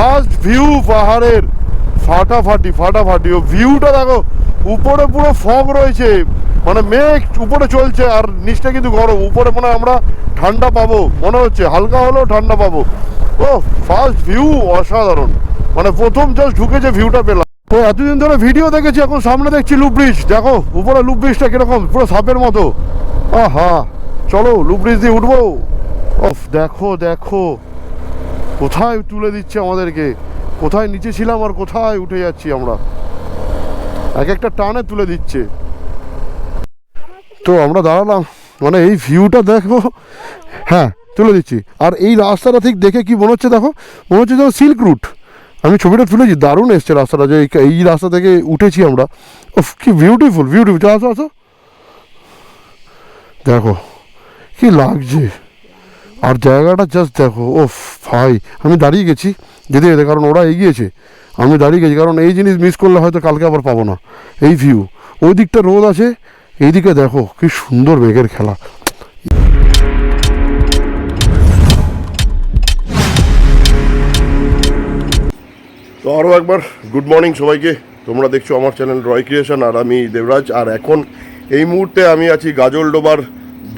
First view পাহাড়ের, ফাটাফাটি ফাটাফাটি। ও ভিউটা দেখো, উপরে পুরো ফগ রয়েছে। মানে মেঘ উপরে চলছে আর নিচটা কিন্তু গরম। উপরে মনে আমরা ঠান্ডা পাবো। মনে হচ্ছে হালকা হলেও ঠান্ডা পাবো। ও ফার্স্ট ভিউ অসাধারণ। মানে প্রথম জাস্ট ঢুকে যে ভিউটা পেলাম। তো এতদিন ধরে ভিডিও দেখেছি, এখন সামনে দেখছি লুপ ব্রিজ দেখো, উপরে লুপ ব্রিজটা কীরকম? পুরো সাপের মতো। আহা, চলো লুপ ব্রিজ দিয়ে উঠবো। ওফ, দেখো দেখো। কোথায় তুলে দিচ্ছে আমাদেরকে? কোথায় নিচে ছিলাম আর কোথায় উঠে যাচ্ছি আমরা? এক একটা টানে তুলে দিচ্ছে। তো আমরা দাঁড়ালাম মানে এই ভিউটা দেখো হ্যাঁ তুলে দিচ্ছি। আর এই রাস্তাটা ঠিক দেখে কি মনে হচ্ছে দেখো? মনে হচ্ছে যেন সিল্ক রুট আমি ছবিটা তুলেছি, দারুণ এসছে রাস্তাটা যে এই- রাস্তা থেকে উঠেছি আমরা। ওফ কি বিউটিফুল বিউটিফুল আসো আসো। দেখো, কি লাগছে। আর জায়গাটা জাস্ট দেখো ও ভাই, আমি দাঁড়িয়ে গেছি। যেতে যেতে, কারণ ওরা এগিয়েছে। আমি দাঁড়িয়ে গেছি, কারণ এই জিনিস মিস করলে হয়তো কালকে আবার পাবো না। এই ভিউ ওই দিকটা রোদ আছে, এইদিকে দেখো, কি সুন্দর মেঘের খেলা। তো আরও একবার গুড মর্নিং সবাইকে। তোমরা দেখছ আমার চ্যানেল রয় ক্রিয়েশন আর আমি দেবরাজ। আর এখন এই মুহূর্তে আমি আছি গাজলডোবার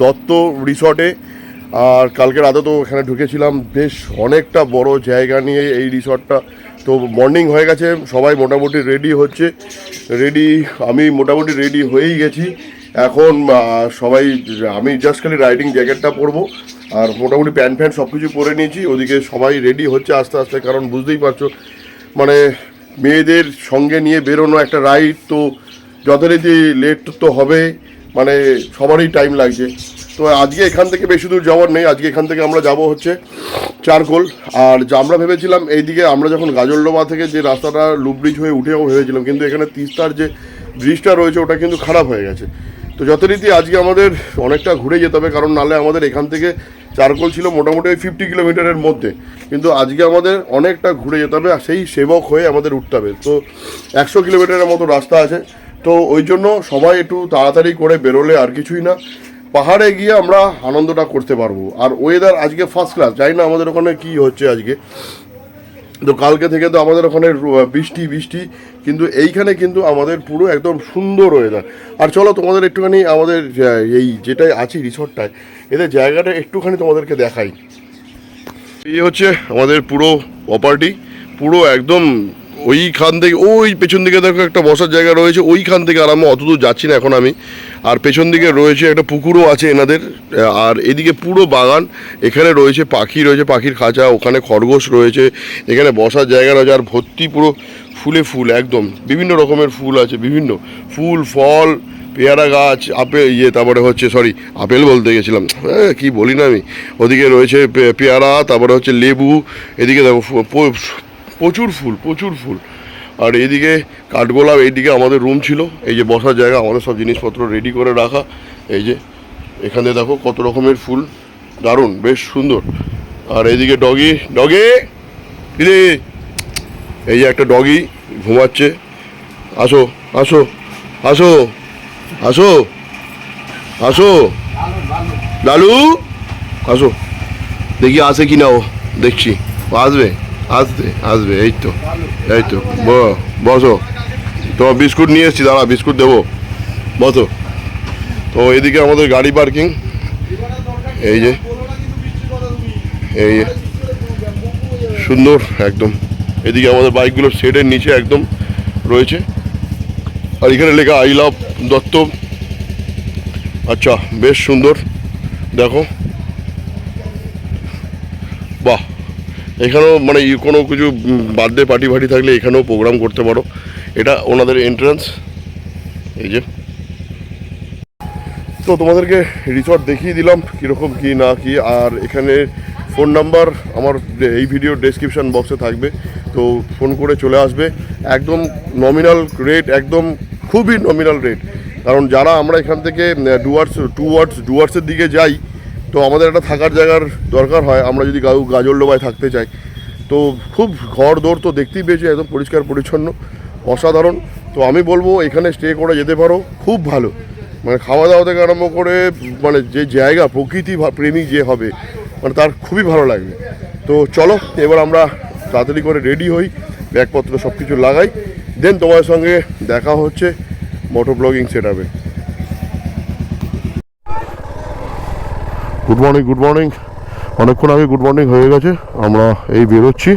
দত্ত রিসর্টে আর কালকে রাতে তো এখানে ঢুকেছিলাম। বেশ অনেকটা বড় জায়গা নিয়ে এই রিসর্টটা। তো মর্নিং হয়ে গেছে, সবাই মোটামুটি রেডি হচ্ছে। রেডি আমি মোটামুটি রেডি হয়েই গেছি। এখন সবাই, আমি জাস্ট খালি রাইডিং জ্যাকেটটা পরবো। আর মোটামুটি প্যান্ট ফ্যান্ট সব কিছু পরে নিয়েছি। ওদিকে সবাই রেডি হচ্ছে আস্তে আস্তে, কারণ বুঝতেই পারছ মানে মেয়েদের সঙ্গে নিয়ে বেরোনো একটা রাইড তো যথারীতি লেট তো হবে মানে সবারই টাইম লাগছে। তো আজকে এখান থেকে বেশি দূর যাওয়ার নেই। আজকে এখান থেকে আমরা যাব হচ্ছে চারকোল। আর যা আমরা ভেবেছিলাম, এইদিকে আমরা যখন গাজলডোবা থেকে যে রাস্তাটা লুপ ব্রিজ হয়ে উঠেও ভেবেছিলাম, কিন্তু এখানে তিস্তার যে ব্রিজটা রয়েছে, ওটা কিন্তু খারাপ হয়ে গেছে। তো যথারীতি আজকে আমাদের অনেকটা ঘুরে যেতে হবে, কারণ নালে আমাদের এখান থেকে চারকোল ছিল মোটামুটি ওই ফিফটি কিলোমিটারের মধ্যে। কিন্তু আজকে আমাদের অনেকটা ঘুরে যেতে হবে, আর সেই সেবক হয়ে আমাদের উঠতে হবে। তো একশো কিলোমিটারের মতো রাস্তা আছে। তো ওই জন্য সবাই একটু তাড়াতাড়ি করে বেরোলে আর কিছুই না। পাহাড়ে গিয়ে আমরা আনন্দটা করতে পারব। আর ওয়েদার আজকে ফার্স্ট ক্লাস জানি না আমাদের ওখানে কি হচ্ছে আজকে। তো কালকে থেকে তো আমাদের ওখানে বৃষ্টি বৃষ্টি, কিন্তু এইখানে কিন্তু আমাদের পুরো একদম সুন্দর ওয়েদার আর চলো তোমাদের একটুখানি আমাদের এই যেটাই আছে রিসর্টটায় এদের জায়গাটা একটুখানি তোমাদেরকে দেখাই। এই হচ্ছে আমাদের পুরো প্রপার্টি পুরো একদম ওইখান থেকে, ওই পেছন দিকে দেখো একটা বসার জায়গা রয়েছে, ওইখান থেকে আর আমি অতদূর যাচ্ছি না এখন আমি। আর পেছন দিকে রয়েছে একটা পুকুরও আছে এনাদের আর এদিকে পুরো বাগান, এখানে রয়েছে পাখি, রয়েছে পাখির খাঁচা, ওখানে খরগোশ রয়েছে, এখানে বসার জায়গা রয়েছে, আর ভর্তি পুরো ফুলে ফুল, একদম। বিভিন্ন রকমের ফুল আছে, বিভিন্ন। ফুল, ফল, পেয়ারা গাছ আপেল ইয়ে তারপরে হচ্ছে সরি আপেল বলতে গেছিলাম। হ্যাঁ কী বলি না আমি? ওদিকে রয়েছে পেয়ারা, তারপরে হচ্ছে লেবু, এদিকে দেখো প্রচুর ফুল প্রচুর ফুল। আর এদিকে কাঠগোলাপ, এইদিকে আমাদের রুম ছিল। এই যে বসার জায়গা, আমাদের সব জিনিসপত্র রেডি করে রাখা। এই যে এখানে দেখো কত রকমের ফুল। দারুণ, বেশ সুন্দর। আর এইদিকে ডগি ডগে রে এই যে একটা ডগি ঘুমাচ্ছে। আসো আসো আসো আসো আসো। লালু, আসো। দেখি আসে কি না ও, দেখছি। আসবে? আসবে আসবে, এই তো এই তো, বসো তোমার বিস্কুট নিয়ে এসেছি, দাঁড়া, বিস্কুট দেবো। বসো। তো এদিকে আমাদের গাড়ি পার্কিং। এই যে, এই সুন্দর, একদম। এদিকে আমাদের বাইকগুলো শেডের নিচে একদম রয়েছে। আর এখানে লেখা, আই লাভ দত্ত। আচ্ছা বেশ সুন্দর। দেখো। বাহ এখানেও মানে কোনো কিছু বার্থডে পার্টি ফার্টি থাকলে এখানেও প্রোগ্রাম করতে পারো। এটা ওনাদের এন্ট্রান্স এই যে। তো তোমাদেরকে রিসর্ট দেখিয়ে দিলাম কীরকম কি না কি, আর এখানে ফোন নাম্বার আমার এই ভিডিও ডেসক্রিপশন বক্সে থাকবে। তো ফোন করে চলে আসবে। একদম নমিনাল রেট একদম খুবই নমিনাল রেট কারণ যারা আমরা এখান থেকে ডুয়ার্স টু ওয়ার্ডস ডুয়ার্সের দিকে যাই তো আমাদের একটা থাকার জায়গার দরকার হয়। আমরা যদি গাউ গাজলডোবায় থাকতে চাই। তো খুব ঘর দৌড় তো দেখতেই পেয়েছি, একদম পরিষ্কার, পরিচ্ছন্ন, অসাধারণ। তো আমি বলব, এখানে স্টে করে যেতে পারো, খুব ভালো। মানে খাওয়া দাওয়া থেকে আরম্ভ করে মানে যে জায়গা, প্রকৃতি ভা- প্রেমী যে হবে মানে তার খুবই ভালো লাগবে। তো চলো, এবার আমরা তাড়াতাড়ি করে রেডি হই, ব্যাগপত্র সব কিছু লাগাই। দেন তোমার সঙ্গে দেখা হচ্ছে মোটর ব্লগিং সেট আপে গুড মর্নিং গুড মর্নিং অনেকক্ষণ আগে গুড মর্নিং হয়ে গেছে, আমরা এই বেরোচ্ছি।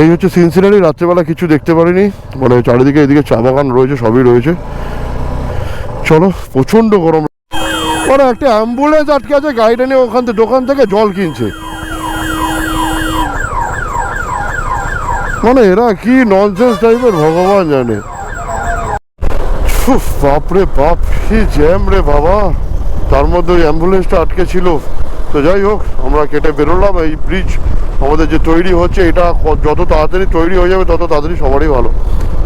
এই হচ্ছে সিনসিনারি রাত্রেবেলা কিছু দেখতে পারিনি মানে চারিদিকে এদিকে চা বাগান রয়েছে, সবই রয়েছে। চলো, প্রচণ্ড গরম। মানে একটা অ্যাম্বুলেন্স আটকে আছে, গাড়িটা নিয়ে ওখান থেকে, দোকান থেকে জল কিনছে। মানে এরা কি ননসেন্স টাইপের ভগবান জানে। বাপরে বাপ, কি জ্যাম রে বাবা। তার মধ্যে ওই অ্যাম্বুলেন্সটা আটকে ছিল। তো যাই হোক, আমরা কেটে বেরোলাম। এই ব্রিজ আমাদের যে তৈরি হচ্ছে, এটা যত তাড়াতাড়ি তৈরি হয়ে যাবে, তত তাড়াতাড়ি সবারই ভালো।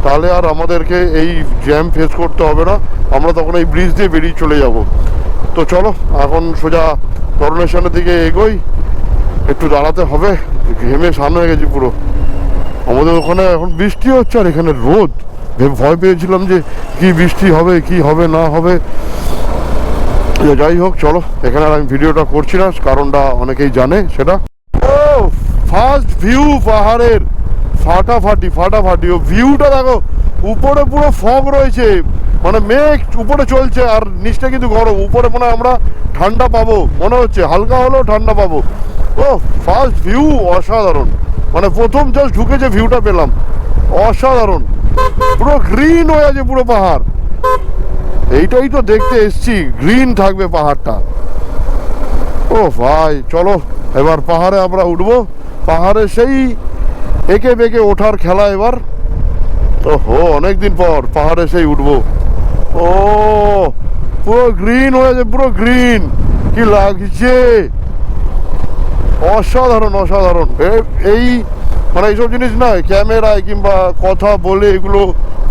তাহলে আর আমাদেরকে এই জ্যাম ফেস করতে হবে না। আমরা তখন এই ব্রিজ দিয়ে বেরিয়ে চলে যাব। তো চলো, এখন সোজা করোনেশনের দিকে এগোই। একটু দাঁড়াতে হবে। ঘেমে সামনে হয়ে গেছি পুরো। আমাদের ওখানে এখন বৃষ্টি হচ্ছে, আর এখানে রোদ। ভয় পেয়েছিলাম যে কি বৃষ্টি হবে, কি হবে, না হবে। যাই হোক, চলো। এখানে আর আমি ভিডিওটা করছি না, কারণটা অনেকেই জানে সেটা। ও ফার্স্ট ভিউ পাহাড়ের ফাটাফাটি ফাটাফাটি। ও ভিউটা দেখো, উপরে পুরো ফগ রয়েছে। মানে মেঘ উপরে চলছে, আর নিচটা কিন্তু গরম। উপরে মনে আমরা ঠান্ডা পাবো, মনে হচ্ছে। হালকা হলেও ঠান্ডা পাবো। ও ফার্স্ট ভিউ অসাধারণ। মানে প্রথম জাস্ট ঢুকে যে ভিউটা পেলাম। অসাধারণ। পুরো গ্রিন হয়ে আছে পুরো পাহাড়। এইটাই তো দেখতে এসছি। গ্রিন থাকবে পাহাড়টা। ও ভাই, চলো, এবার পাহাড়ে আমরা উঠবো। পাহাড়ে সেই একে বেঁকে ওঠার খেলা এবার। তো হো, অনেকদিন পর পাহাড়ে সেই উঠবো। ও, পুরো গ্রিন হয়েছে পুরো গ্রিন কি লাগছে? অসাধারণ অসাধারণ। এই মানে এইসব জিনিস নয়, ক্যামেরায় কিংবা কথা বলে এগুলো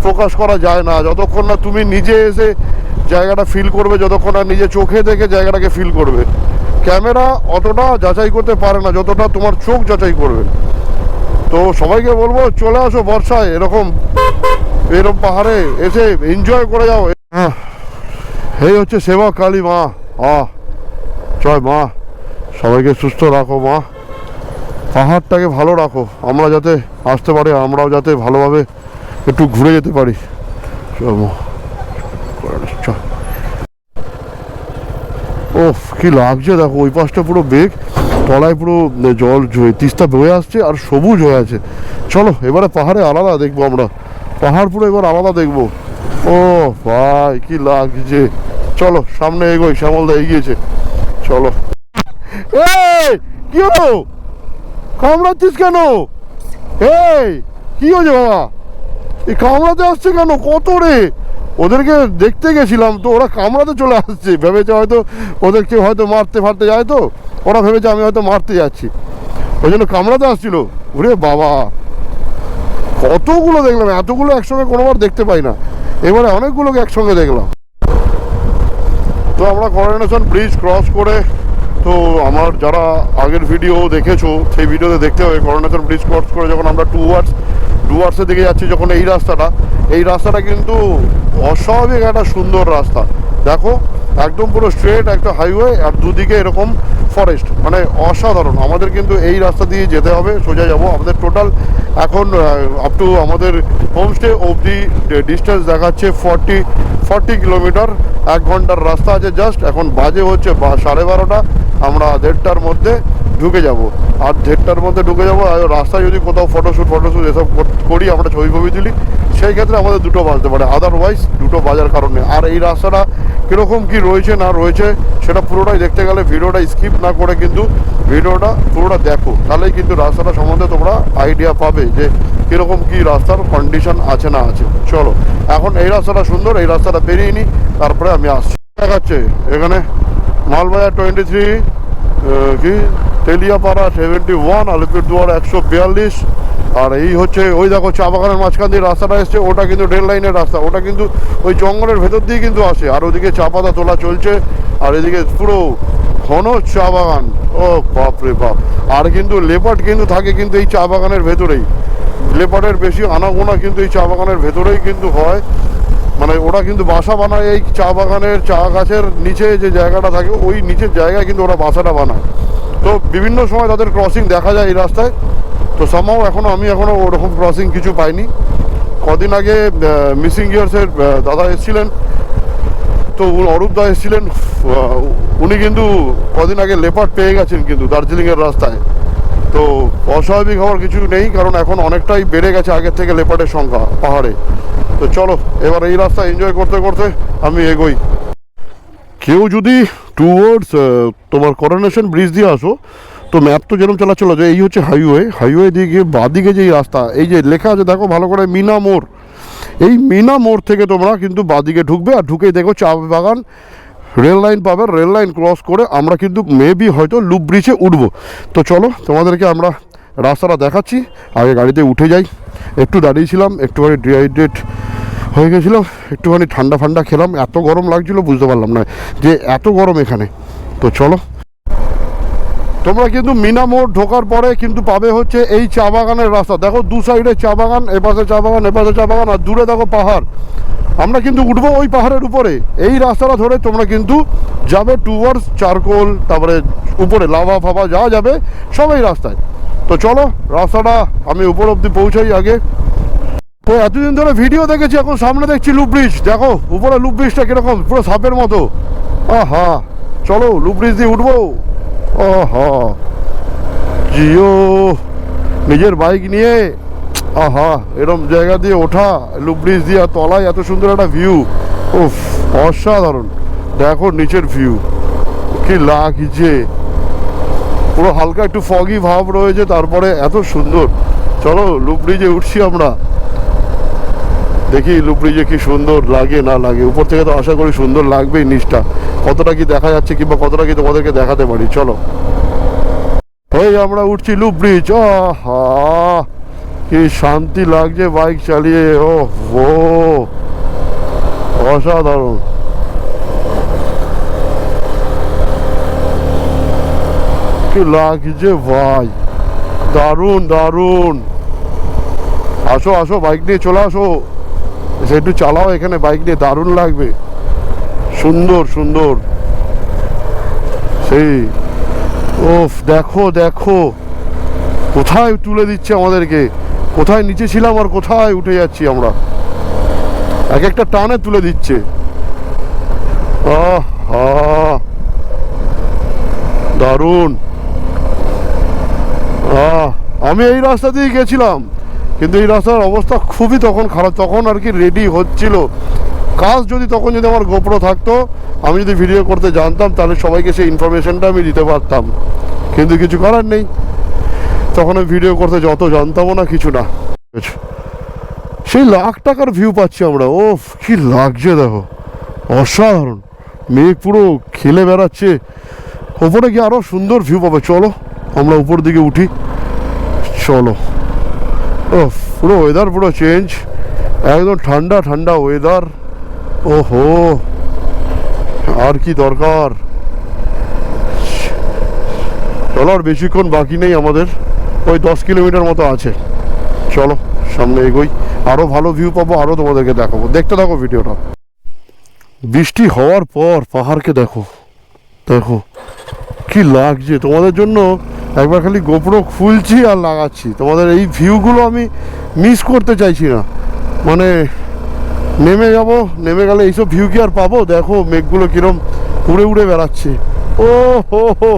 প্রকাশ করা যায় না। যতক্ষণ না তুমি নিজে এসে জায়গাটা ফিল করবে, যতক্ষণ না নিজে চোখে দেখে জায়গাটাকে ফিল করবে। ক্যামেরা অতটা যাচাই করতে পারে না, যতটা তোমার চোখ যাচাই করবে। তো সবাইকে বলব, চলে আসো বর্ষায়, এরকম এরকম পাহাড়ে এসে এনজয় করে যাও। এই হচ্ছে সেবা কালী মা। আহ, জয় মা। সবাইকে সুস্থ রাখো মা। পাহাড়টাকে ভালো রাখো। আমরা যাতে আসতে পারি, আমরাও যাতে ভালোভাবে একটু ঘুরে যেতে পারি। চল। মা। চল। কি লাগছে দেখো, ওই পাশটা পুরো বেগ তলায় পুরো জল তিস্তা বয়ে আসছে আর সবুজ হয়ে আছে। চলো, এবারে পাহাড়ে আলাদা দেখব আমরা। পাহাড় পুরো এবার আলাদা দেখব। ও ভাই, কি লাগছে। চলো, সামনে এগোই, শ্যামলদা এগিয়েছে। চলো। এই, কি হলো? কামড়াচ্ছিস কেন? এই, কি হয়েছে বাবা? এই কামড়াতে আসছে কেন? কত রে? ওদেরকে দেখতে গেছিলাম তো ওরা কামড়াতে চলে আসছে। ভেবেছে হয়তো ওদেরকে হয়তো মারতে ফারতে যায় তো? ওরা ভেবেছে আমি হয়তো মারতে যাচ্ছি। ওই জন্য কামড়াতে আসছিল। ওরে বাবা! কতগুলো দেখলাম, এতগুলো একসঙ্গে কোনোবার দেখতে পাই না। এবারে অনেকগুলোকে একসঙ্গে দেখলাম। তো আমরা করোনেশন ব্রিজ ক্রস করে, তো আমার যারা আগের ভিডিও দেখেছ, সেই ভিডিওতে দেখতে হবে করোনেশন ব্রিজ ক্রস করে যখন আমরা টু ওয়ার্ডস ডুয়ার্সের দিকে যাচ্ছি যখন এই রাস্তাটা এই রাস্তাটা কিন্তু অস্বাভাবিক একটা সুন্দর রাস্তা। দেখো, একদম পুরো স্ট্রেট একটা হাইওয়ে আর দুদিকে এরকম ফরেস্ট মানে অসাধারণ। আমাদের কিন্তু এই রাস্তা দিয়ে যেতে হবে, সোজা যাব। আমাদের টোটাল এখন আপ টু আমাদের হোমস্টে অবধি ডিস্টেন্স দেখাচ্ছে ফর্টি ফর্টি কিলোমিটার এক ঘণ্টার রাস্তা আছে জাস্ট এখন বাজে হচ্ছে সাড়ে বারোটা। আমরা দেড়টার মধ্যে ঢুকে যাব। আর দেড়টার মধ্যে ঢুকে যাব, আর রাস্তায় যদি কোথাও ফটোশ্যুট ফটোশ্যুট এসব কর- করি আমরা ছবি ফবি তুলি, সেই ক্ষেত্রে আমাদের দুটো বাজতে পারে। আদারওয়াইজ দুটো বাজার কারণে আর এই রাস্তাটা কীরকম কি রয়েছে, না রয়েছে, সেটা পুরোটাই দেখতে গেলে ভিডিওটা স্কিপ না করে কিন্তু ভিডিওটা পুরোটা দেখো। তাহলেই কিন্তু রাস্তাটা সম্বন্ধে তোমরা আইডিয়া পাবে যে কীরকম কি রাস্তার কন্ডিশন আছে না আছে। চলো, এখন এই রাস্তাটা সুন্দর, এই রাস্তাটা বেরিয়ে নিই তারপরে আমি আসছি। দেখাচ্ছে, এখানে মালবাজার টোয়েন্টি থ্রি কি? তেলিয়াপাড়া সেভেন্টি ওয়ান আলিপুরদুয়ার একশো বিয়াল্লিশ আর এই হচ্ছে, ওই দেখো চা বাগানের মাঝখান দিয়ে রাস্তাটা এসছে, ওটা কিন্তু রেল লাইনের রাস্তা, ওটা কিন্তু ওই জঙ্গলের ভেতর দিয়ে কিন্তু আসে, আর ওদিকে চা পাতা তোলা চলছে, আর এদিকে পুরো ঘন চা বাগান ও বাপ রে বাপ। আর কিন্তু লেপার্ড কিন্তু থাকে কিন্তু এই চা বাগানের ভেতরেই। লেপার্ডের বেশি আনাগোনা কিন্তু এই চা বাগানের ভেতরেই কিন্তু হয়। মানে ওরা কিন্তু বাসা বানায় এই চা বাগানের চা গাছের নিচে যে জায়গাটা থাকে, ওই নিচের জায়গায় কিন্তু ওরা বাসাটা বানায়। তো বিভিন্ন সময় তাদের ক্রসিং দেখা যায় এই রাস্তায়। তো সামাও এখনও আমি এখনও ওরকম ক্রসিং কিছু পাইনি। কদিন আগে মিসিং গিয়ার্সের দাদা এসেছিলেন। তো অরূপ দা এসেছিলেন উনি কিন্তু কদিন আগে লেপার্ড পেয়ে গেছেন কিন্তু দার্জিলিংয়ের রাস্তায়। তো অস্বাভাবিক হওয়ার কিছু নেই, কারণ এখন অনেকটাই বেড়ে গেছে আগের থেকে লেপার্ডের সংখ্যা পাহাড়ে। তো চলো, এবার এই রাস্তা এনজয় করতে করতে আমি এগোই। কেউ যদি টুয়ার্ডস তোমার করোনেশন ব্রিজ দিয়ে আসো তো ম্যাপ তো যেরকম চালাচ্ছিল যে এই হচ্ছে হাইওয়ে হাইওয়ে দিয়ে গিয়ে বাদিকে যে রাস্তা, এই যে লেখা আছে, দেখো ভালো করে, মিনা মোড়। এই মিনা মোড় থেকে তোমরা কিন্তু বাদিকে ঢুকবে আর ঢুকেই দেখো চা বাগান রেল লাইন পাবে রেল লাইন ক্রস করে আমরা কিন্তু মেবি হয়তো লুপ ব্রিজে উঠবো। তো চলো, তোমাদেরকে আমরা রাস্তাটা দেখাচ্ছি, আগে গাড়িতে উঠে যাই। একটু দাঁড়িয়েছিলাম, একটুখানি ডিহাইড্রেট হয়ে গেছিলাম, একটুখানি ঠান্ডা ফান্ডা খেলাম। এত গরম লাগছিল, বুঝতে পারলাম না যে এত গরম এখানে। তো চলো তোমরা কিন্তু মিনা মোড় ঢোকার পরে কিন্তু পাবে হচ্ছে এই চা বাগানের রাস্তা। দেখো দু সাইডে চা বাগান, এপাশে চা বাগান, এপাশে চা বাগান, আর দূরে দেখো পাহাড়। আমরা কিন্তু উঠবো ওই পাহাড়ের উপরে। এই রাস্তাটা ধরে তোমরা কিন্তু যাবে টুয়ার্ডস চারকোল, তারপরে উপরে লাভা ফাভা যা যাবে, সব এই রাস্তায়। তো চলো, রাস্তাটা আমি উপর অব্দি পৌঁছাই আগে। তো এতদিন ধরে ভিডিও দেখেছি, এখন সামনে দেখছি লুপ ব্রিজ। দেখো, উপরে লুপ ব্রিজটা কীরকম, পুরো সাপের মতো। আহা, চলো লুপ ব্রিজ দিয়ে উঠবো। আহা জিও, নিজের বাইক নিয়ে, আহা, এরম জায়গা দিয়ে ওঠা লুপ ব্রিজ দিয়ে তলায় এত সুন্দর একটা ভিউ উফ, অসাধারণ। দেখো নিচের ভিউ কি লাগছে। পুরো হালকা একটু ফগি ভাব রয়েছে, তারপরে এত সুন্দর। চলো লুপ ব্রিজে উঠছি আমরা। দেখি লুপ ব্রিজে কি সুন্দর লাগে, না লাগে। উপর থেকে তো আশা করি সুন্দর লাগবেই নিচটা। কতটা কি দেখা যাচ্ছে কিংবা কতটা কি তোমাদেরকে দেখাতে পারি? চলো। এই আমরা উঠছি লুপ ব্রিজ। আহা, কি শান্তি লাগছে বাইক চালিয়ে। ও ও অসাধারণ। কি লাগছে ভাই। দারুণ দারুণ। আসো আসো, বাইক নিয়ে চলে আসো। একটু চালাও এখানে, বাইক নিয়ে দারুণ লাগবে। সুন্দর সুন্দর। সেই, ওফ, দেখো দেখো। কোথায় তুলে দিচ্ছে আমাদেরকে? কোথায় নিচে ছিলাম আর কোথায় উঠে যাচ্ছি আমরা? এক একটা টানে তুলে দিচ্ছে। দারুণ। আমি এই রাস্তা দিয়ে গেছিলাম। কিন্তু এই রাস্তার অবস্থা খুবই তখন খারাপ। তখন আর কি রেডি হচ্ছিল। কাজ যদি তখন যদি আমার গোপ্রো থাকতো, আমি যদি ভিডিও করতে জানতাম, তাহলে সবাইকে সেই ইনফরমেশনটা আমি দিতে পারতাম। কিন্তু কিছু করার নেই। তখন আমি ভিডিও করতে যত জানতামও না, কিছু না। সেই লাখ টাকার ভিউ পাচ্ছি আমরা। ও কি লাগছে দেখো। অসাধারণ। মেঘ পুরো খেলে বেড়াচ্ছে। ওপরে গিয়ে আরও সুন্দর ভিউ পাবে। চলো, আমরা উপর দিকে উঠি। চলো। ও পুরো ওয়েদার পুরো চেঞ্জ একদম ঠান্ডা ঠান্ডা ওয়েদার ওহো, আর কি দরকার? চলো, আর বেশিক্ষণ বাকি নেই আমাদের। ওই দশ কিলোমিটার মতো আছে। চলো, সামনে এগোই। আরও ভালো ভিউ পাবো আরও তোমাদেরকে দেখাবো। দেখতে থাকো ভিডিওটা। বৃষ্টি হওয়ার পর পাহাড়কে দেখো। দেখো, কি লাগছে। তোমাদের জন্য একবার খালি গোপ্রো খুলছি আর লাগাচ্ছি। তোমাদের এই ভিউগুলো আমি মিস করতে চাইছি না। মানে নেমে যাব, নেমে গেলে এইসব ভিউ কি আর পাবো? দেখো, মেঘগুলো কিরম উড়ে উড়ে বেড়াচ্ছে। ও হো হো,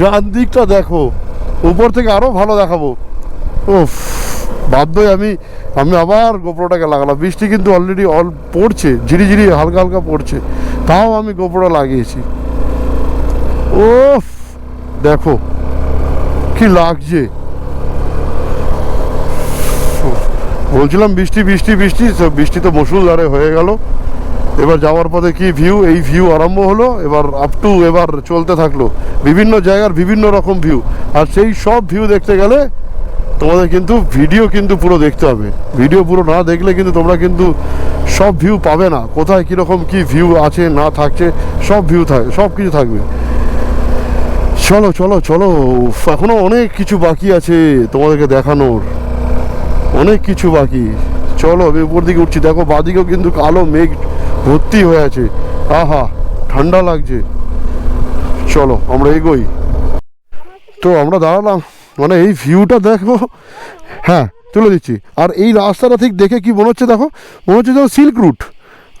ডান দিকটা দেখো, উপর থেকে আরও ভালো দেখাবো। ও বাধ্যই আমি আমি আবার গোপ্রোটাকে লাগালাম। বৃষ্টি কিন্তু অলরেডি অল পড়ছে, ঝিরিঝিরি, হালকা হালকা পড়ছে। তাও আমি গোপ্রো লাগিয়েছি। ও দেখো, কি লাগছে। বলছিলাম বৃষ্টি বৃষ্টি বৃষ্টি বৃষ্টি তো মুসুলধারে হয়ে গেল। এবার যাওয়ার পথে কি ভিউ এই ভিউ আরম্ভ হলো এবার আপ টু এবার চলতে থাকল। বিভিন্ন জায়গার বিভিন্ন রকম ভিউ আর সেই সব ভিউ দেখতে গেলে তোমাদের কিন্তু ভিডিও কিন্তু পুরো দেখতে হবে। ভিডিও পুরো না দেখলে কিন্তু তোমরা কিন্তু সব ভিউ পাবে না। কোথায় কীরকম কি ভিউ আছে না থাকছে সব ভিউ থাকে সব কিছু থাকবে। চলো চলো চলো। উফ, এখনও অনেক কিছু বাকি আছে তোমাদেরকে দেখানোর। অনেক কিছু বাকি। চলো, আমি উপর দিকে উঠছি। দেখো, বাদিকেও কিন্তু কালো মেঘ ভর্তি হয়ে আছে। আহা, ঠান্ডা লাগছে। চলো, আমরা এগোই। তো আমরা দাঁড়ালাম। মানে এই ভিউটা দেখো হ্যাঁ তুলে দিচ্ছি। আর এই রাস্তাটা ঠিক দেখে কি মনে হচ্ছে দেখো? মনে হচ্ছে যেন সিল্ক রুট।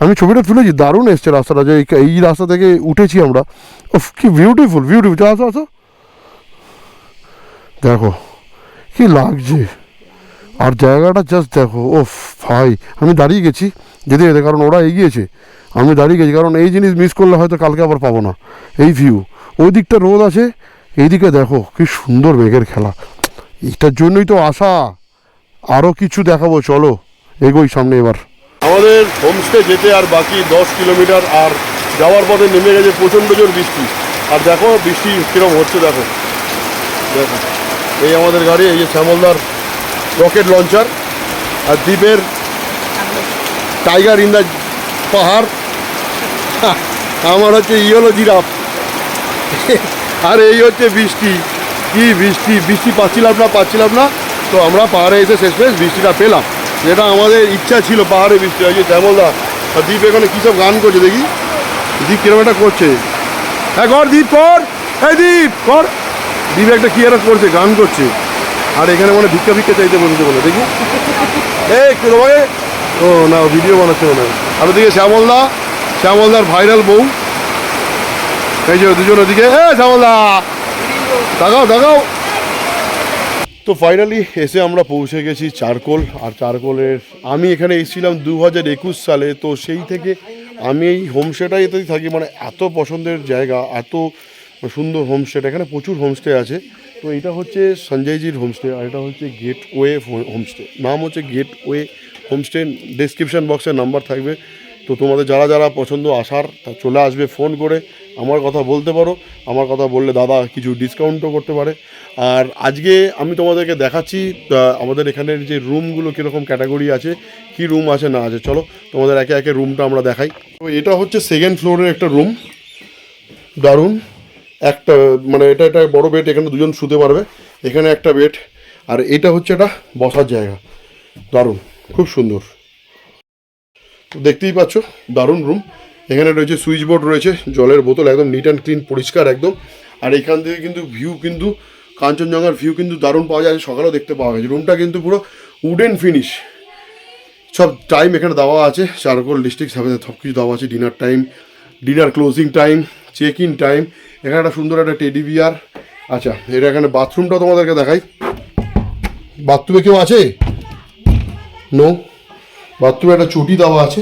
আমি ছবিটা তুলেছি, দারুণ এসছে রাস্তাটা যে এই- রাস্তা থেকে উঠেছি আমরা। উফ, কি বিউটিফুল বিউটিফুল আসো আসো। দেখো, কি লাগছে। আর জায়গাটা জাস্ট দেখো ও ভাই, আমি দাঁড়িয়ে গেছি। যেতে যেতে কারণ ওরা এগিয়েছে, আমি দাঁড়িয়ে গেছি, কারণ এই জিনিস মিস করলে হয়তো কালকে আবার পাবো না। এই ভিউ ওই দিকটা রোদ আছে, এইদিকে দেখো, কি সুন্দর মেঘের খেলা। এটার জন্যই তো আশা। আরও কিছু দেখাবো, চলো, এগোই সামনে এবার। আমাদের হোমস্টে যেতে আর বাকি দশ কিলোমিটার আর যাওয়ার পথে নেমে গেছে প্রচণ্ড জোর বৃষ্টি। আর দেখো, বৃষ্টি কীরকম হচ্ছে, দেখো। দেখো, এই আমাদের গাড়ি, এই যে শ্যামলদার রকেট লঞ্চার আর দ্বীপের টাইগার ইন দ্য পাহাড়। আমার হচ্ছে ইয়েলো জিরাফ আর এই হচ্ছে বৃষ্টি। কি বৃষ্টি? বৃষ্টি পাচ্ছিলাম না পাচ্ছিলাম না। তো আমরা পাহাড়ে এসে শেষমেশ বৃষ্টিটা পেলাম। যেটা আমাদের ইচ্ছা ছিল পাহাড়ে বৃষ্টি। হয় যে শ্যামলদা, আর দ্বীপ এখানে কী সব গান করছে দেখি। দ্বীপ কিরম একটা করছে। হ্যাঁ কর দ্বীপ, কর। হ্যাঁ দ্বীপ, কর। দ্বীপ একটা কী একটা করছে, গান করছে। আর এখানে মানে ভিক্ষা ভিক্ষা চাইতে বসেছে বলে, দেখি। এই তোমাকে ও, না ভিডিও বানাচ্ছে মনে হয়। আর ওদিকে শ্যামলদা, শ্যামলদার ভাইরাল বউ। এই যে দুজন ওদিকে। এ, শ্যামলদা! দেখাও দেখাও তো ফাইনালি এসে আমরা পৌঁছে গেছি চারকোল। আর চারকোলের, আমি এখানে এসেছিলাম দু হাজার একুশ সালে। তো সেই থেকে আমি এই হোমস্টেটাইতেই থাকি মানে এত পছন্দের জায়গা, এত সুন্দর হোমস্টে এখানে প্রচুর হোমস্টে আছে। তো এটা হচ্ছে সঞ্জয়জির হোমস্টে আর এটা হচ্ছে গেট ওয়ে হোমস্টে নাম হচ্ছে গেট ওয়ে হোমস্টে ডেসক্রিপশন বক্সে নাম্বার থাকবে। তো তোমাদের যারা যারা পছন্দ আসার, তা চলে আসবে ফোন করে। আমার কথা বলতে পারো। আমার কথা বললে দাদা কিছু ডিসকাউন্টও করতে পারে। আর আজকে আমি তোমাদেরকে দেখাচ্ছি আমাদের এখানের যে রুমগুলো কীরকম ক্যাটাগরি আছে, কি রুম আছে, না আছে। চলো, তোমাদের একে একে রুমটা আমরা দেখাই। তো এটা হচ্ছে সেকেন্ড ফ্লোরের একটা রুম দারুণ। একটা মানে এটা একটা বড় বেড এখানে দুজন শুতে পারবে। এখানে একটা বেড আর এটা হচ্ছে এটা বসার জায়গা। দারুণ, খুব সুন্দর। দেখতেই পাচ্ছ, দারুণ রুম এখানে রয়েছে সুইচ বোর্ড রয়েছে, জলের বোতল একদম নিট অ্যান্ড ক্লিন পরিষ্কার একদম। আর এখান থেকে কিন্তু ভিউ কিন্তু, কাঞ্চনজঙ্ঘার ভিউ কিন্তু দারুণ পাওয়া যায়, সকালেও দেখতে পাওয়া গেছে রুমটা কিন্তু পুরো উডেন ফিনিশ সব টাইম এখানে দেওয়া আছে, চারকোল ডিস্ট্রিক্ট সাথে সব কিছু দেওয়া আছে। Dinner time dinner closing time check in time এখানে একটা সুন্দর একটা টেডি বিয়ার। আচ্ছা এটা এখানে বাথরুমটা তোমাদেরকে দেখাই। বাথরুমে কেউ আছে? নো বাথরুমে একটা চটি দেওয়া আছে।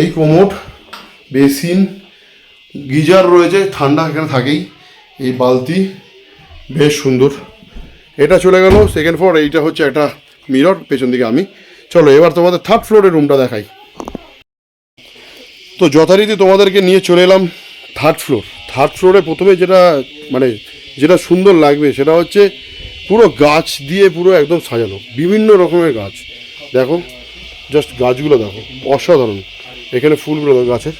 এই কোমোট, বেসিন, গিজার রয়েছে, ঠান্ডা এখানে থাকেই। এই বালতি, বেশ সুন্দর। এটা চলে গেল সেকেন্ড ফ্লোর এইটা হচ্ছে একটা মিরর পেছন দিকে আমি। চলো, এবার তোমাদের থার্ড ফ্লোরের রুমটা দেখাই। তো যথারীতি তোমাদেরকে নিয়ে চলে এলাম থার্ড ফ্লোর থার্ড ফ্লোরে প্রথমে যেটা মানে যেটা সুন্দর লাগবে সেটা হচ্ছে পুরো গাছ দিয়ে পুরো একদম সাজানো, বিভিন্ন রকমের গাছ। দেখো জাস্ট গাছগুলো দেখো, অসাধারণ। এখানে ফুলগুলো দেখো, গাছের।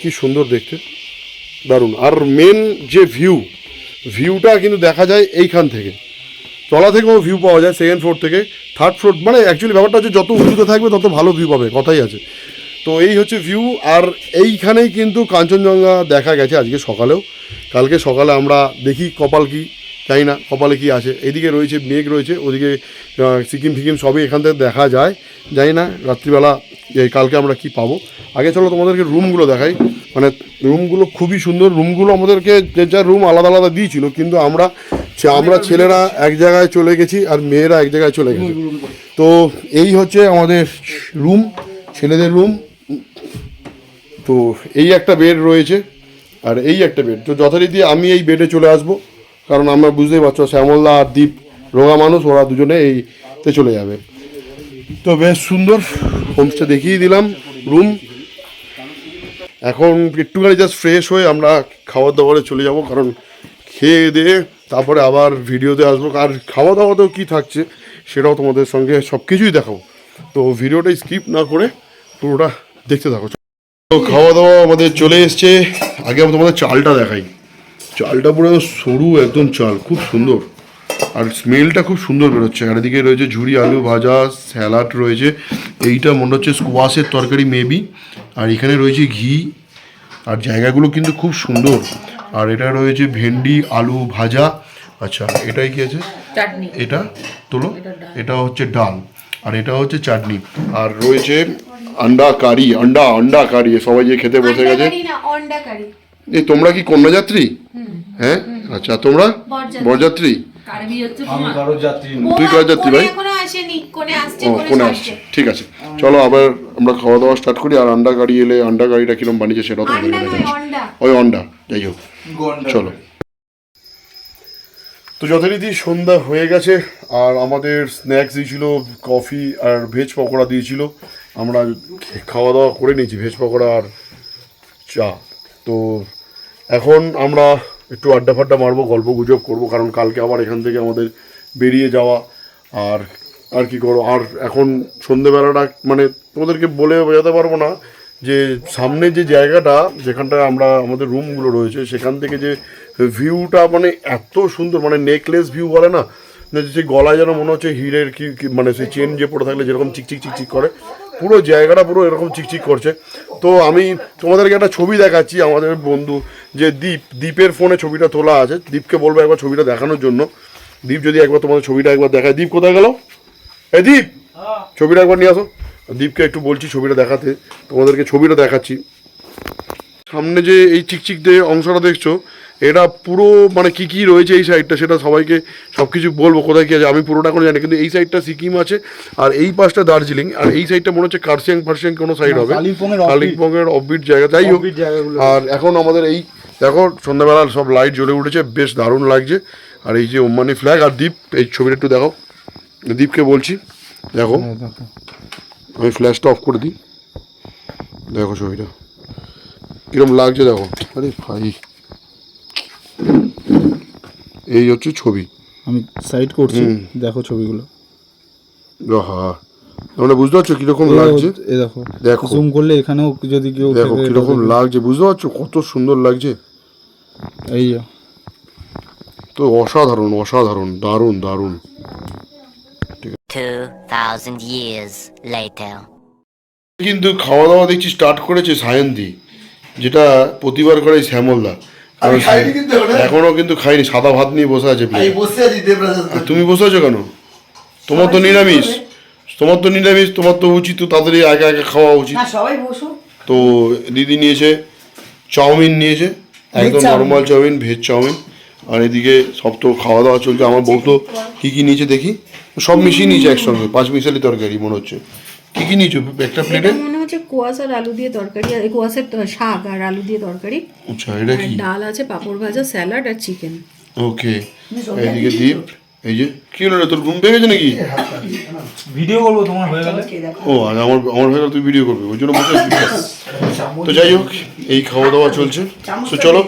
কি সুন্দর দেখতে। দারুণ। আর মেন যে ভিউ ভিউটা কিন্তু দেখা যায় এইখান থেকে। তলা থেকেও ভিউ পাওয়া যায় সেকেন্ড ফ্লোর থেকে। থার্ড ফ্লোর মানে অ্যাকচুয়ালি ব্যাপারটা হচ্ছে যত উঁচুতে থাকবে তত ভালো ভিউ পাবে, কথাই আছে। তো এই হচ্ছে ভিউ আর এইখানেই কিন্তু কাঞ্চনজঙ্ঘা দেখা গেছে আজকে সকালেও। কালকে সকালে আমরা দেখি কপাল কি, জানি না কপালে কি আছে। এদিকে রয়েছে মেঘ রয়েছে, ওদিকে সিকিম ফিকিম সবই এখান থেকে দেখা যায়। জানি না রাত্রিবেলা কালকে আমরা কি পাবো। আগে চলো তোমাদেরকে রুমগুলো দেখাই। মানে রুমগুলো খুবই সুন্দর। রুমগুলো আমাদেরকে যে যার রুম আলাদা আলাদা দিয়েছিল, কিন্তু আমরা আমরা ছেলেরা এক জায়গায় চলে গেছি আর মেয়েরা এক জায়গায় চলে গেছে। তো এই হচ্ছে আমাদের রুম ছেলেদের রুম তো এই একটা বেড রয়েছে আর এই একটা বেড তো যথারীতি আমি এই বেডে চলে আসব, কারণ আমরা বুঝতেই পারছ শ্যামলদা আর দ্বীপ রোগা মানুষ, ওরা দুজনে এইতে চলে যাবে। তো বেশ সুন্দর, হোমস্টে দেখিয়ে দিলাম রুম। এখন একটুখানি জাস্ট ফ্রেশ হয়ে আমরা খাবার দাবারে চলে যাব, কারণ খেয়ে দিয়ে তারপরে আবার ভিডিওতে আসব। আর খাওয়া দাওয়াতেও কী থাকছে সেটাও তোমাদের সঙ্গে সব কিছুই দেখাবো। তো ভিডিওটা স্কিপ না করে পুরোটা দেখতে থাকো। খাওয়া দাওয়া আমাদের চলে এসছে। আগে আমি তোমাদের চালটা দেখাই। চালটা পুরো সরু একদম চাল খুব সুন্দর। আর স্মেলটা খুব সুন্দর বেরোচ্ছে। আর এদিকে রয়েছে ঝুড়ি আলু ভাজা স্যালাড রয়েছে। এইটা মনে হচ্ছে স্কোয়াশের তরকারি মেবি আর এখানে রয়েছে ঘি। আর জায়গাগুলো কিন্তু খুব সুন্দর। আর এটা রয়েছে ভেন্ডি আলু ভাজা। আচ্ছা এটাই কি আছে? এটা? তোলো। এটা হচ্ছে ডাল। আর এটা হচ্ছে চাটনি। আর রয়েছে আন্ডা কারি আন্ডা আন্ডা কারি সবাই যে খেতে বসে গেছে। এই তোমরা কি কন্যাযাত্রী? হ্যাঁ? আচ্ছা তোমরা? বরযাত্রী। তুই কার যাত্রী ভাই? ও কোনে আসছে। ঠিক আছে চলো আবার আমরা খাওয়া দাওয়া স্টার্ট করি আর আন্ডা গাড়ি এলে আন্ডা গাড়িটা কিরম বানিয়েছে দেখাচ্ছি। অন্ডা ওই অন্ডা যাই হোক চলো। তো যথারীতি সন্ধ্যা হয়ে গেছে আর আমাদের স্ন্যাক্স দিয়েছিল কফি আর ভেজ পকোড়া দিয়েছিল। আমরা খাওয়া দাওয়া করে নিয়েছি, ভেজ পকোড়া আর চা। তো এখন আমরা একটু আড্ডা ফাড্ডা মারবো গল্প গুজব করব, কারণ কালকে আবার এখান থেকে আমাদের বেরিয়ে যাওয়া। আর আর কি করো আর এখন সন্ধেবেলাটা মানে তোমাদেরকে বলে বোঝাতে পারব না যে সামনে যে জায়গাটা, যেখানটায় আমরা, আমাদের রুমগুলো রয়েছে, সেখান থেকে যে ভিউটা মানে এত সুন্দর মানে নেকলেস ভিউ বলে না? যে গলায় যেন মনে হচ্ছে হিরের কি- মানে সেই চেন যে পড়ে থাকলে যেরকম চিকচিক চিকচিক করে পুরো জায়গাটা পুরো এরকম চিকচিক করছে। তো আমি তোমাদেরকে একটা ছবি দেখাচ্ছি, আমাদের বন্ধু যে দীপ, দীপের ফোনে ছবিটা তোলা আছে। দীপকে বলব একবার ছবিটা দেখানোর জন্য। দীপ যদি একবার তোমাদের ছবিটা একবার দেখায়। দীপ, কোথায় গেল? এ দীপ! ছবিটা একবার নিয়ে আসো। দীপকে একটু বলছি ছবিটা দেখাতে। তোমাদেরকে ছবিটা দেখাচ্ছি। সামনে যে এই চিকচিক দিয়ে অংশটা দেখছ এটা পুরো মানে কি কি রয়েছে এই সাইডটা সেটা সবাইকে সব কিছু বলব কোথায় কি আছে আমি পুরোটা করে জানি কিন্তু এই সাইডটা সিকিম আছে আর এই পাশটা দার্জিলিং আর এই সাইডটা মনে হচ্ছে কার্সিয়াং ফার্সিয়াং কোনো সাইড হবে। কালিম্পংয়ের অফবিট জায়গা যাই হোক। আর এখন আমাদের এই দেখো সন্ধ্যাবেলা সব লাইট জ্বলে উঠেছে বেশ দারুণ লাগছে। আর এই যে ওমানি ফ্ল্যাগ আর দ্বীপ এই ছবিটা একটু দেখো দীপকে বলছি দেখো। আমি ফ্ল্যাশটা অফ করে দিই। দেখো ছবিটা। কীরকম লাগছে দেখো। আরে ভাই। এই হচ্ছে ছবি। আমি সাইড করছি দেখো ছবিগুলো। তোমরা বুঝতে পারছ কীরকম লাগছে? এ দেখো। দেখো। জুম করলে এখানেও যদি কেউ দেখো কীরকম লাগছে বুঝতে পারছ? কত সুন্দর লাগছে। এই তো অসাধারণ অসাধারণ দারুণ দারুণ। 2,000 years later. কিন্তু খাওয়া দাওয়া দেখছি স্টার্ট করেছে সায়ন্তি যেটা প্রতিবার করে শ্যামলদা। আমি খাইনি কিন্তু এখনও। এখনও কিন্তু খাইনি সাদা ভাত নিয়ে বসে আছে আমি বসে আছি দেবরাজ তুমি বসে আছো কেন? তোমার তো নিরামিষ। তোমার তো নিরামিষ তোমার তো উচিত তো তাড়াতাড়ি একা একা খাওয়া উচিত। সবাই বসো। তো দিদি নিয়েছে চাউমিন নিয়েছে একদম নর্মাল চাউমিন ভেজ চাউমিন। আর এদিকে সব তো খাওয়া দাওয়া চলছে। আমার বউ তো কী কী নিয়েছে দেখি। সব মিশিয়ে নিয়েছে একসঙ্গে পাঁচ মিশালি তরকারি মনে হচ্ছে। কী কী নিয়েছো? একটা প্লেটে এটা মনে হচ্ছে কুয়াশার আলু দিয়ে তরকারি আর কুয়াশার তো- শাক আর আলু দিয়ে তরকারি। আচ্ছা এটা কি? ডাল আছে পাঁপড় ভাজা স্যালাড আর চিকেন। ওকে এইদিকে দ্বীপ এই যে কি হলো তোর ঘুম পেয়ে গেছে নাকি? ভিডিও করব তোমার হয়ে গেলে। ও আর আমার আমার হয়ে গেলে তুই ভিডিও করবি ওই জন্য বসে আছিস। তো যাই হোক এই খাওয়া দাওয়া চলছে। তো চলো।